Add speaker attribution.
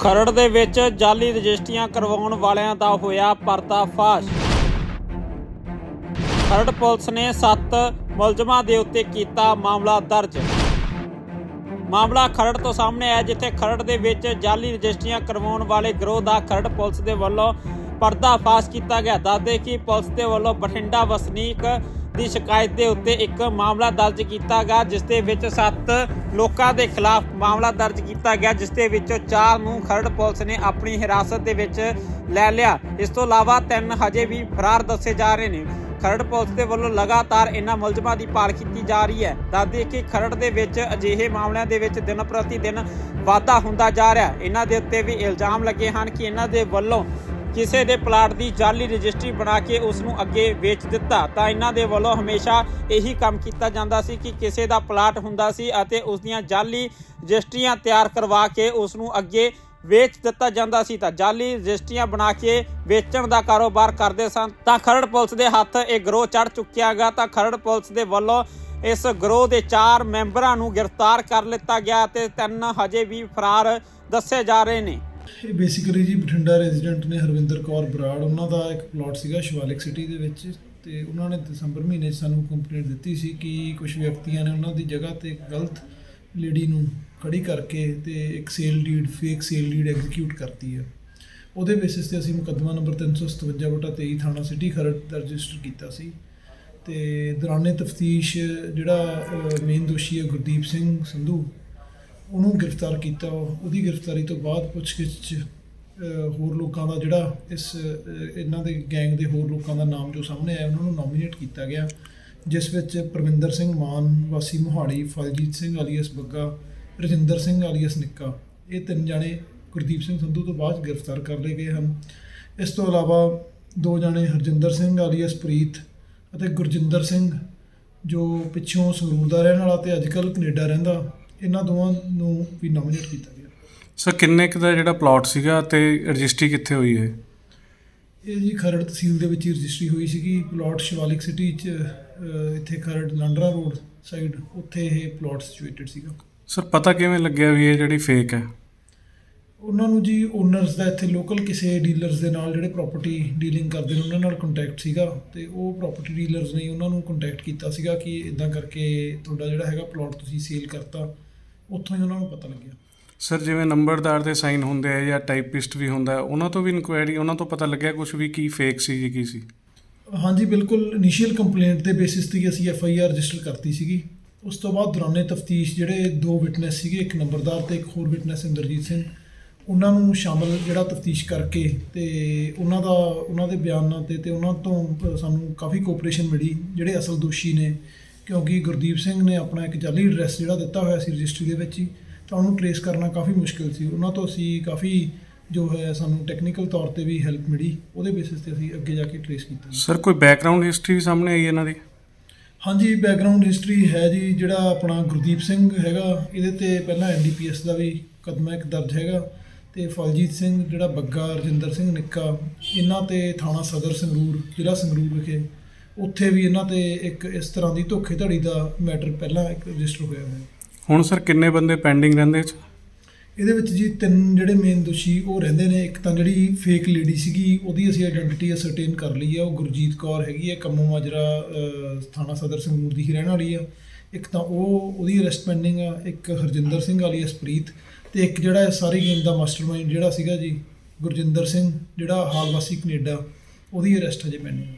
Speaker 1: ਖਰੜ ਦੇ ਵਿੱਚ ਜਾਲੀ ਰਜਿਸਟਰੀਆਂ ਕਰਵਾਉਣ ਵਾਲਿਆਂ ਦਾ ਹੋਇਆ ਪਰਦਾਫਾਸ਼। ਖਰੜ ਪੁਲਿਸ ਨੇ 7 ਮੁਲਜ਼ਮਾਂ ਦੇ ਉੱਤੇ ਕੀਤਾ ਮਾਮਲਾ ਦਰਜ। ਮਾਮਲਾ ਖਰੜ ਤੋਂ ਸਾਹਮਣੇ ਆਇਆ, ਜਿੱਥੇ ਖਰੜ ਦੇ ਵਿੱਚ ਜਾਲੀ ਰਜਿਸਟਰੀਆਂ ਕਰਵਾਉਣ ਵਾਲੇ ਗਰੋਹ ਦਾ ਖਰੜ ਪੁਲਿਸ ਦੇ ਵੱਲੋਂ ਪਰਦਾਫਾਸ਼ ਕੀਤਾ ਗਿਆ। ਦੱਸਦੇ ਕਿ ਪੁਲਿਸ ਦੇ ਵੱਲੋਂ ਬਠਿੰਡਾ ਵਸਨੀਕ ਦੀ ਸ਼ਿਕਾਇਤ ਦੇ ਉੱਤੇ ਇੱਕ ਮਾਮਲਾ ਦਰਜ ਕੀਤਾ ਗਿਆ, ਜਿਸ ਦੇ ਵਿੱਚ 7 ਲੋਕਾਂ ਦੇ ਖਿਲਾਫ ਮਾਮਲਾ ਦਰਜ ਕੀਤਾ ਗਿਆ, ਜਿਸ ਦੇ ਵਿੱਚੋਂ 4 ਨੂੰ ਖਰੜ ਪੁਲਿਸ ਨੇ ਆਪਣੀ ਹਿਰਾਸਤ ਦੇ ਵਿੱਚ ਲੈ ਲਿਆ। ਇਸ ਤੋਂ ਇਲਾਵਾ ਤਿੰਨ ਹਜੇ ਵੀ ਫਰਾਰ ਦੱਸੇ ਜਾ ਰਹੇ ਨੇ। ਖਰੜ ਪੁਲਿਸ ਦੇ ਵੱਲੋਂ ਲਗਾਤਾਰ ਇਹਨਾਂ ਮੁਲਜ਼ਮਾਂ ਦੀ ਭਾਲ ਕੀਤੀ ਜਾ ਰਹੀ ਹੈ। ਦੱਸਦੇ ਕਿ ਖਰੜ ਦੇ ਵਿੱਚ ਅਜਿਹੇ ਮਾਮਲਿਆਂ ਦੇ ਵਿੱਚ ਦਿਨ ਪ੍ਰਤੀ ਦਿਨ ਵਾਧਾ ਹੁੰਦਾ ਜਾ ਰਿਹਾ ਇਹਨਾਂ ਦੇ ਉੱਤੇ ਵੀ ਇਲਜ਼ਾਮ ਲੱਗੇ ਹਨ ਕਿ ਇਹਨਾਂ ਦੇ ਵੱਲੋਂ ਕਿਸੇ ਦੇ ਪਲਾਟ ਦੀ ਜਾਲੀ ਰਜਿਸਟਰੀ ਬਣਾ ਕੇ ਉਸ ਨੂੰ ਅੱਗੇ ਵੇਚ ਦਿੱਤਾ, ਤਾਂ ਇਹਨਾਂ ਦੇ ਵੱਲੋਂ ਹਮੇਸ਼ਾ ਇਹੀ ਕੰਮ ਕੀਤਾ ਜਾਂਦਾ ਸੀ ਕਿ ਕਿਸੇ ਦਾ ਪਲਾਟ ਹੁੰਦਾ ਸੀ ਅਤੇ ਉਸ ਦੀਆਂ ਜਾਲੀ ਰਜਿਸਟਰੀਆਂ ਤਿਆਰ ਕਰਵਾ ਕੇ ਉਸ ਨੂੰ ਅੱਗੇ ਵੇਚ ਦਿੱਤਾ ਜਾਂਦਾ ਸੀ। ਤਾਂ ਜਾਲੀ ਰਜਿਸਟਰੀਆਂ ਬਣਾ ਕੇ ਵੇਚਣ ਦਾ ਕਾਰੋਬਾਰ ਕਰਦੇ ਸਨ। ਤਾਂ ਖਰੜ ਪੁਲਿਸ ਦੇ ਹੱਥ ਇਹ ਗਰੋਹ ਚੜ ਚੁੱਕਿਆ ਗਾ। ਤਾਂ ਖਰੜ ਪੁਲਿਸ ਦੇ ਵੱਲੋਂ ਇਸ ਗਰੋਹ ਦੇ 4 ਮੈਂਬਰਾਂ ਨੂੰ ਗ੍ਰਿਫਤਾਰ ਕਰ ਲਿੱਤਾ ਗਿਆ ਤੇ ਤਿੰਨ ਹਜੇ ਵੀ ਫਰਾਰ ਦੱਸੇ ਜਾ ਰਹੇ ਨੇ।
Speaker 2: ਇਹ ਬੇਸਿਕਲੀ ਜੀ ਬਠਿੰਡਾ ਰੈਜ਼ੀਡੈਂਟ ਨੇ ਹਰਵਿੰਦਰ ਕੌਰ ਬਰਾੜ, ਉਹਨਾਂ ਦਾ ਇੱਕ ਪਲਾਟ ਸੀਗਾ ਸ਼ਿਵਾਲਿਕ ਸਿਟੀ ਦੇ ਵਿੱਚ ਤੇ ਉਹਨਾਂ ਨੇ ਦਸੰਬਰ ਮਹੀਨੇ 'ਚ ਸਾਨੂੰ ਕੰਪਲੇਂਟ ਦਿੱਤੀ ਸੀ ਕਿ ਕੁਝ ਵਿਅਕਤੀਆਂ ਨੇ ਉਹਨਾਂ ਦੀ ਜਗ੍ਹਾ ਤੇ ਗਲਤ ਲੇਡੀ ਨੂੰ ਖੜੀ ਕਰਕੇ ਤੇ ਇੱਕ sale deed fake sale deed execute ਕਰਤੀ ਹੈ ਉਹਦੇ ਬੇਸਿਸ ਤੇ ਅਸੀਂ ਮੁਕੱਦਮਾ ਨੰਬਰ 357 ਬਟਾ 23 ਥਾਣਾ ਸਿਟੀ ਖਰੜ ਦਾ ਰਜਿਸਟਰ ਕੀਤਾ ਸੀ। ਤੇ ਦੌਰਾਨੇ ਤਫਤੀਸ਼ ਜਿਹੜਾ ਮੇਨ ਦੋਸ਼ੀ ਹੈ ਗੁਰਦੀਪ ਸਿੰਘ ਸੰਧੂ ਉਹਨੂੰ ਗ੍ਰਿਫਤਾਰ ਕੀਤਾ, ਉਹਦੀ ਗ੍ਰਿਫਤਾਰੀ ਤੋਂ ਬਾਅਦ ਪੁੱਛਗਿੱਛ ਹੋਰ ਲੋਕਾਂ ਦਾ ਜਿਹੜਾ ਇਸ ਇਹਨਾਂ ਦੇ ਗੈਂਗ ਦੇ ਹੋਰ ਲੋਕਾਂ ਦਾ ਨਾਮ ਜੋ ਸਾਹਮਣੇ ਆਇਆ, ਉਹਨਾਂ ਨੂੰ ਨੋਮੀਨੇਟ ਕੀਤਾ ਗਿਆ, ਜਿਸ ਵਿੱਚ ਪ੍ਰਵਿੰਦਰ ਸਿੰਘ ਮਾਨ, ਵਾਸੀ ਮੋਹਾਲੀ, ਫਲਜੀਤ ਸਿੰਘ ਆਲੀਅਸ ਬੱਗਾ, ਰਜਿੰਦਰ ਸਿੰਘ ਆਲੀਅਸ ਨਿੱਕਾ, ਇਹ ਤਿੰਨ ਜਾਣੇ ਗੁਰਦੀਪ ਸਿੰਘ ਸੰਧੂ ਤੋਂ ਬਾਅਦ ਗ੍ਰਿਫਤਾਰ ਕਰ ਲਏ ਗਏ ਹਨ। ਇਸ ਤੋਂ ਇਲਾਵਾ ਦੋ ਜਾਣੇ ਹਰਜਿੰਦਰ ਸਿੰਘ ਆਲੀਅਸ, ਪ੍ਰੀਤ ਅਤੇ ਗੁਰਜਿੰਦਰ ਸਿੰਘ, ਜੋ ਪਿੱਛੋਂ ਸੰਗਰੂਰ ਦਾ ਰਹਿਣ ਵਾਲਾ ਤੇ ਅੱਜਕੱਲ ਕੈਨੇਡਾ ਰਹਿੰਦਾ ਇਹਨਾਂ ਦੋਵਾਂ ਨੂੰ ਵੀ ਨੋਮੀਨੇਟ ਕੀਤਾ ਗਿਆ।
Speaker 3: ਸਰ ਕਿੰਨੇ ਕੁ ਦਾ ਜਿਹੜਾ ਪਲਾਟ ਸੀਗਾ ਤੇ ਰਜਿਸਟਰੀ ਕਿੱਥੇ ਹੋਈ ਹੈ?
Speaker 2: ਇਹ ਜੀ ਖਰੜ ਤਹਿਸੀਲ ਦੇ ਵਿੱਚ ਹੀ ਰਜਿਸਟਰੀ ਹੋਈ ਸੀਗੀ। ਪਲਾਟ ਸ਼ਿਵਾਲਿਕ ਸਿਟੀ ਚ ਅਹ, ਇੱਥੇ ਖਰੜ ਲਾਂਡਰਾ ਰੋਡ ਸਾਈਡ ਉੱਥੇ ਇਹ ਪਲਾਟ ਸਿਚੁਏਟਡ ਸੀਗਾ।
Speaker 3: ਸਰ ਪਤਾ ਕਿਵੇਂ ਲੱਗਿਆ ਵੀ ਇਹ ਜਿਹੜੀ ਫੇਕ ਹੈ?
Speaker 2: ਉਹਨਾਂ ਨੂੰ ਜੀ ਓਨਰਸ ਦਾ ਇੱਥੇ ਲੋਕਲ ਕਿਸੇ ਡੀਲਰਸ ਦੇ ਨਾਲ ਜਿਹੜੇ ਪ੍ਰਾਪਰਟੀ ਡੀਲਿੰਗ ਕਰਦੇ ਨੇ ਉਹਨਾਂ ਨਾਲ ਕੰਟੈਕਟ ਸੀਗਾ ਤੇ ਉਹ ਪ੍ਰਾਪਰਟੀ ਡੀਲਰਸ ਨੇ ਉਹਨਾਂ ਨੂੰ ਕੰਟੈਕਟ ਕੀਤਾ ਸੀਗਾ ਕਿ ਇਦਾਂ ਕਰਕੇ ਤੁਹਾਡਾ ਜਿਹੜਾ ਹੈਗਾ ਪਲਾਟ ਤੁਸੀਂ ਸੇਲ ਕਰਤਾ। ਉੱਥੋਂ ਹੀ ਉਹਨਾਂ ਨੂੰ ਪਤਾ ਲੱਗਿਆ।
Speaker 3: ਸਰ ਜਿਵੇਂ ਨੰਬਰਦਾਰ ਦੇ ਸਾਈਨ ਹੁੰਦੇ ਆ ਜਾਂ ਟਾਈਪਿਸਟ ਵੀ ਹੁੰਦਾ ਉਹਨਾਂ ਤੋਂ ਵੀ ਇਨਕੁਆਇਰੀ ਉਹਨਾਂ ਤੋਂ ਪਤਾ ਲੱਗਿਆ ਕੁਝ ਵੀ ਕੀ ਫੇਕ ਸੀ ਜੀ ਕੀ ਸੀ?
Speaker 2: ਹਾਂਜੀ ਬਿਲਕੁਲ ਇਨੀਸ਼ੀਅਲ ਕੰਪਲੇਂਟ ਦੇ ਬੇਸਿਸ ਤੇ ਅਸੀਂ ਐਫ ਆਈ ਆਰ ਰਜਿਸਟਰ ਕਰਤੀ ਸੀਗੀ। ਉਸ ਤੋਂ ਬਾਅਦ ਦੌਰਾਨੇ ਤਫਤੀਸ਼ ਜਿਹੜੇ ਦੋ ਵਿਟਨੈਸ ਸੀਗੇ ਇੱਕ ਨੰਬਰਦਾਰ ਤੇ ਇੱਕ ਹੋਰ ਵਿਟਨੈਸ ਇੰਦਰਜੀਤ ਸਿੰਘ ਉਹਨਾਂ ਨੂੰ ਸ਼ਾਮਲ ਜਿਹੜਾ ਤਫਤੀਸ਼ ਕਰਕੇ ਤੇ ਉਹਨਾਂ ਦਾ ਉਹਨਾਂ ਦੇ ਬਿਆਨਾਂ ਤੇ ਤੇ ਉਹਨਾਂ ਤੋਂ ਸਾਨੂੰ ਕਾਫੀ ਕੋਆਪਰੇਸ਼ਨ ਮਿਲੀ ਜਿਹੜੇ ਅਸਲ ਦੋਸ਼ੀ ਨੇ। ਕਿਉਂਕਿ ਗੁਰਦੀਪ ਸਿੰਘ ਨੇ ਆਪਣਾ ਇੱਕ ਜਾਲੀ ਐਡਰੈਸ ਜਿਹੜਾ ਦਿੱਤਾ ਹੋਇਆ ਸੀ ਰਜਿਸਟਰੀ ਦੇ ਵਿੱਚ ਹੀ ਤਾਂ ਉਹਨੂੰ ਟਰੇਸ ਕਰਨਾ ਕਾਫੀ ਮੁਸ਼ਕਿਲ ਸੀ। ਉਹਨਾਂ ਤੋਂ ਅਸੀਂ ਕਾਫੀ ਜੋ ਹੈ ਸਾਨੂੰ ਟੈਕਨੀਕਲ ਤੌਰ ਤੇ ਵੀ ਹੈਲਪ ਮਿਲੀ। ਉਹਦੇ ਬੇਸਿਸ ਤੇ ਅਸੀਂ ਅੱਗੇ ਜਾ ਕੇ ਟਰੇਸ ਕੀਤਾ।
Speaker 3: ਸਰ ਕੋਈ ਬੈਕਗ੍ਰਾਉਂਡ ਹਿਸਟਰੀ ਵੀ ਸਾਹਮਣੇ ਆਈ ਇਹਨਾਂ ਦੀ?
Speaker 2: ਹਾਂਜੀ ਬੈਕਗ੍ਰਾਉਂਡ ਹਿਸਟਰੀ ਹੈ ਜੀ ਜਿਹੜਾ ਆਪਣਾ ਗੁਰਦੀਪ ਸਿੰਘ ਹੈਗਾ ਇਹਦੇ ਤੇ ਪਹਿਲਾਂ ਐਨਡੀਪੀਐਸ ਦਾ ਵੀ ਕਦਮਾ ਇੱਕ ਦਰਜ ਹੈਗਾ ਤੇ ਫਲਜੀਤ ਸਿੰਘ ਜਿਹੜਾ ਬੱਗਾ ਰਜਿੰਦਰ ਸਿੰਘ ਨਿੱਕਾ ਇਹਨਾਂ ਤੇ ਥਾਣਾ ਸਦਰ ਸੰਗਰੂਰ ਜ਼ਿਲ੍ਹਾ ਸੰਗਰੂਰ ਵਿਖੇ ਉੱਥੇ ਵੀ ਇਹਨਾਂ ਤੇ ਇੱਕ ਇਸ ਤਰ੍ਹਾਂ ਦੀ ਧੋਖੇਧੜੀ ਦਾ ਮੈਟਰ ਪਹਿਲਾਂ ਇੱਕ ਰਜਿਸਟਰ ਹੋਇਆ ਹੋਇਆ।
Speaker 3: ਹੁਣ ਸਰ ਕਿੰਨੇ ਬੰਦੇ ਪੈਂਡਿੰਗ ਰਹਿੰਦੇ 'ਚ
Speaker 2: ਇਹਦੇ ਵਿੱਚ ਜੀ ਤਿੰਨ ਜਿਹੜੇ ਮੇਨ ਦੋਸ਼ੀ ਉਹ ਰਹਿੰਦੇ ਨੇ ਇੱਕ ਤਾਂ ਜਿਹੜੀ ਫੇਕ ਲੇਡੀ ਸੀਗੀ ਉਹਦੀ ਅਸੀਂ ਆਇਡੈਂਟੀਟੀ ਅਸਰਟੇਨ ਕਰ ਲਈ ਹੈ ਉਹ ਗੁਰਜੀਤ ਕੌਰ ਹੈਗੀ ਹੈ ਕੰਮੋ ਮਾਜਰਾ ਥਾਣਾ ਸਦਰ ਸੰਗਰੂਰ ਦੀ ਹੀ ਰਹਿਣ ਵਾਲੀ ਆ। ਇੱਕ ਤਾਂ ਉਹ ਉਹਦੀ ਅਰੈਸਟ ਪੈਂਡਿੰਗ ਆ ਇੱਕ ਹਰਜਿੰਦਰ ਸਿੰਘ ਵਾਲੀ ਅਸਪ੍ਰੀਤ ਤੇ ਇੱਕ ਜਿਹੜਾ ਇਹ ਸਾਰੀ ਗੇਮ ਦਾ ਮਾਸਟਰਮਾਈਂਡ ਜਿਹੜਾ ਸੀਗਾ ਜੀ ਗੁਰਜਿੰਦਰ ਸਿੰਘ ਜਿਹੜਾ ਹਾਲ ਵਾਸੀ ਕੈਨੇਡਾ ਉਹਦੀ ਅਰੈਸਟ ਹਜੇ ਪੈਂਡਿੰਗ